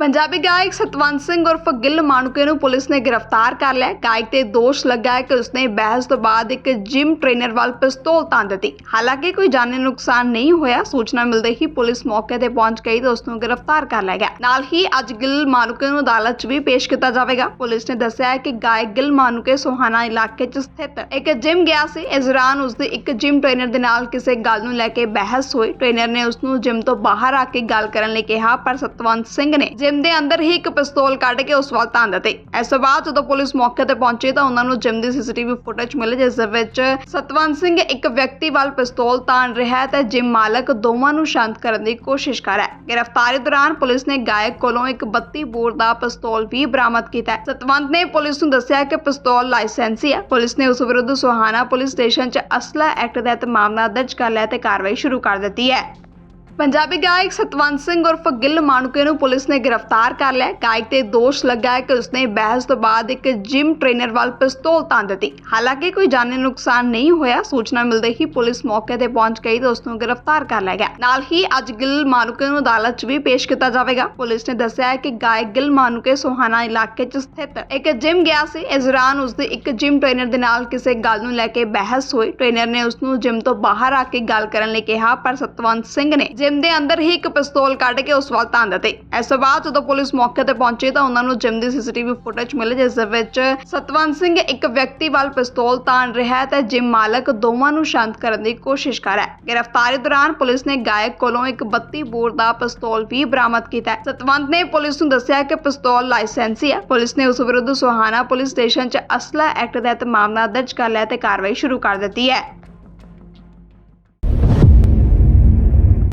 ਪੰਜਾਬੀ ਗਾਇਕ ਸਤਵੰਤ ਸਿੰਘ ਉਰਫ ਗਿੱਲ ਮਾਣੂਕੇ ਨੂੰ ਪੁਲਿਸ ਨੇ ਗ੍ਰਿਫਤਾਰ ਕਰ ਲਿਆ। ਗਾਇਕ ਤੇ ਦੋਸ਼ ਲੱਗਾ ਹੈ ਕਿ ਉਸਨੇ ਬਹਿਸ ਤੋਂ ਬਾਅਦ ਇੱਕ ਜਿਮ ਟ੍ਰੇਨਰ ਵੱਲ ਪਿਸਤੌਲ ਤਾਣ ਦਿੱਤੀ। ਹਾਲਾਂਕਿ ਕੋਈ ਜਾਨੀ ਨੁਕਸਾਨ ਨਹੀਂ ਹੋਇਆ, ਸੂਚਨਾ ਮਿਲਦੇ ਹੀ ਪੁਲਿਸ ਮੌਕੇ ਤੇ ਪਹੁੰਚ ਗਈ ਤੇ ਉਸ ਨੂੰ ਗ੍ਰਿਫਤਾਰ ਕਰ ਲਿਆ ਗਿਆ। ਨਾਲ ਹੀ ਅੱਜ ਗਿੱਲ ਮਾਣੂਕੇ ਨੂੰ ਅਦਾਲਤ 'ਚ ਵੀ ਪੇਸ਼ ਕੀਤਾ ਜਾਵੇਗਾ। ਪੁਲਿਸ ਨੇ ਦੱਸਿਆ ਹੈ ਕਿ ਗਾਇਕ ਗਿੱਲ ਮਾਨੁਕੇ ਸੋਹਾਣਾ ਇਲਾਕੇ 'ਚ ਸਥਿਤ ਇੱਕ ਜਿਮ ਗਿਆ ਸੀ। ਇਸ ਦੌਰਾਨ ਉਸਦੇ ਇੱਕ ਜਿਮ ਟ੍ਰੇਨਰ ਦੇ ਨਾਲ ਕਿਸੇ ਗੱਲ ਨੂੰ ਲੈ ਕੇ ਬਹਿਸ ਹੋਈ। ਟ੍ਰੇਨਰ ਨੇ ਉਸ ਨੂੰ ਜਿਮ ਤੋਂ ਬਾਹਰ ਆ ਕੇ ਗੱਲ ਕਰਨ ਲਈ ਕਿਹਾ, ਪਰ ਸਤਵੰਤ ਸਿੰਘ ਨੇ ਜਿਮ ਦੇ ਅੰਦਰ ਹੀ ਇੱਕ ਪਿਸਤੌਲ ਕੱਢ ਕੇ ਉਸ ਵੱਲ ਤਾਣ ਦਿੱਤੀ ਇਸ ਤੋਂ ਬਾਅਦ ਜਦੋਂ ਪੁਲਿਸ ਮੌਕੇ ਤੇ ਪਹੁੰਚੀ ਤਾਂ ਉਹਨਾਂ ਨੂੰ ਜਿਮ ਦੀ ਸੀਸੀਟੀਵੀ ਫੁਟੇਜ ਮਿਲੀ, ਜਿਸ ਦੇ ਵਿੱਚ ਸਤਵੰਤ ਸਿੰਘ ਇੱਕ ਵਿਅਕਤੀ ਵੱਲ ਪਿਸਤੌਲ ਤਾਣ ਰਿਹਾ ਹੈ ਤੇ ਜਿਮ ਮਾਲਕ ਦੋਵਾਂ ਨੂੰ ਸ਼ਾਂਤ ਕਰਨ ਦੀ ਕੋਸ਼ਿਸ਼ ਕਰ ਰਿਹਾ ਹੈ। ਗ੍ਰਿਫਤਾਰੀ ਦੌਰਾਨ ਪੁਲਿਸ ਨੇ ਗਾਇਕ ਕੋਲੋਂ ਇੱਕ 32 ਬੋਰ ਦਾ ਪਿਸਤੌਲ ਵੀ ਬਰਾਮਦ ਕੀਤਾ ਹੈ। ਸਤਵੰਤ ਨੇ ਪੁਲਿਸ ਨੂੰ ਦੱਸਿਆ ਕਿ ਪਿਸਤੌਲ ਲਾਇਸੈਂਸੀ ਹੈ। ਪੁਲਿਸ ਨੇ ਉਸ ਵਿਰੁੱਧ ਸੁਹਾਣਾ ਪੁਲਿਸ ਸਟੇਸ਼ਨ 'ਚ ਅਸਲਾ ਐਕਟ ਤਹਿਤ ਮਾਮਲਾ ਦਰਜ ਕਰ ਲਿਆ ਤੇ ਕਾਰਵਾਈ ਸ਼ੁਰੂ ਕਰ ਦਿੱਤੀ ਹੈ। ਪੰਜਾਬੀ ਗਾਇਕ ਸਤਵੰਤ ਸਿੰਘ ਉਰਫ ਗਿੱਲ ਮਾਨੁਕੇ ਨੂੰ ਪੁਲਿਸ ਨੇ ਗ੍ਰਿਫਤਾਰ ਕਰ ਲਿਆ। ਗਾਇਕ ਤੇ ਦੋਸ਼ ਲੱਗਾ ਹੈ ਕਿ ਉਸਨੇ ਬਹਿਸ ਤੋਂ ਬਾਅਦ ਇੱਕ ਜਿਮ ਟ੍ਰੇਨਰ ਵੱਲ ਪਿਸਤੌਲ ਤਾਣ ਦਿੱਤੀ। ਹਾਲਾਂਕਿ ਕੋਈ ਜਾਨੀ ਨੁਕਸਾਨ ਨਹੀਂ ਹੋਇਆ, ਸੂਚਨਾ ਮਿਲਦੇ ਹੀ ਪੁਲਿਸ ਮੌਕੇ ਤੇ ਪਹੁੰਚ ਗਈ ਤੇ ਉਸ ਨੂੰ ਗ੍ਰਿਫਤਾਰ ਕਰ ਲਿਆ ਗਿਆ। ਨਾਲ ਹੀ ਅੱਜ ਗਿੱਲ ਮਾਣੂਕੇ ਨੂੰ ਅਦਾਲਤ 'ਚ ਵੀ ਪੇਸ਼ ਕੀਤਾ ਜਾਵੇਗਾ। ਪੁਲਿਸ ਨੇ ਦੱਸਿਆ ਹੈ ਕਿ ਗਾਇਕ ਗਿੱਲ ਮਾਨੁਕੇ ਸੋਹਾਣਾ ਇਲਾਕੇ 'ਚ ਸਥਿਤ ਇੱਕ ਜਿਮ ਗਿਆ ਸੀ। ਇਸ ਦੌਰਾਨ ਉਸਦੇ ਇੱਕ ਜਿਮ ਟ੍ਰੇਨਰ ਦੇ ਨਾਲ ਕਿਸੇ ਗੱਲ ਨੂੰ ਲੈ ਕੇ ਬਹਿਸ ਹੋਈ। ਟ੍ਰੇਨਰ ਨੇ ਉਸ ਨੂੰ ਜਿਮ ਤੋਂ ਬਾਹਰ ਆ ਕੇ ਗੱਲ ਕਰਨ ਲਈ ਕਿਹਾ, ਪਰ ਸਤਵੰਤ ਸਿੰਘ ਨੇ ਜਿਮ ਦੇ ਅੰਦਰ ਹੀ ਇੱਕ ਪਿਸਤੌਲ ਕੱਢ ਕੇ ਉਸ ਵੱਲ ਤਾਣ ਦਿੱਤੀ। ਇਸ ਤੋਂ ਬਾਅਦ ਜਦੋਂ ਪੁਲਿਸ ਮੌਕੇ ਤੇ ਪਹੁੰਚੀ ਤਾਂ ਉਹਨਾਂ ਨੂੰ ਜਿਮ ਦੀ ਸੀਸੀਟੀਵੀ ਫੁਟੇਜ ਮਿਲੀ, ਜਿਸ ਦੇ ਵਿੱਚ ਸਤਵੰਤ ਸਿੰਘ ਇੱਕ ਵਿਅਕਤੀ ਵੱਲ ਪਿਸਤੌਲ ਤਾਣ ਰਿਹਾ ਹੈ ਤੇ ਜਿਮ ਮਾਲਕ ਦੋਵਾਂ ਨੂੰ ਸ਼ਾਂਤ ਕਰਨ ਦੀ ਕੋਸ਼ਿਸ਼ ਕਰ ਰਿਹਾ ਹੈ। ਗ੍ਰਿਫਤਾਰੀ ਦੌਰਾਨ ਪੁਲਿਸ ਨੇ ਗਾਇਕ ਕੋਲੋਂ ਇੱਕ 32 ਬੋਰ ਦਾ ਪਿਸਤੌਲ ਵੀ ਬਰਾਮਦ ਕੀਤਾ ਹੈ। ਸਤਵੰਤ ਨੇ ਪੁਲਿਸ ਨੂੰ ਦੱਸਿਆ ਕਿ ਪਿਸਤੌਲ ਲਾਇਸੈਂਸੀ ਹੈ। ਪੁਲਿਸ ਨੇ ਉਸ ਵਿਰੁੱਧ ਸੁਹਾਣਾ ਪੁਲਿਸ ਸਟੇਸ਼ਨ 'ਚ ਅਸਲਾ ਐਕਟ ਤਹਿਤ ਮਾਮਲਾ ਦਰਜ ਕਰ ਲਿਆ ਤੇ ਕਾਰਵਾਈ ਸ਼ੁਰੂ ਕਰ ਦਿੱਤੀ ਹੈ।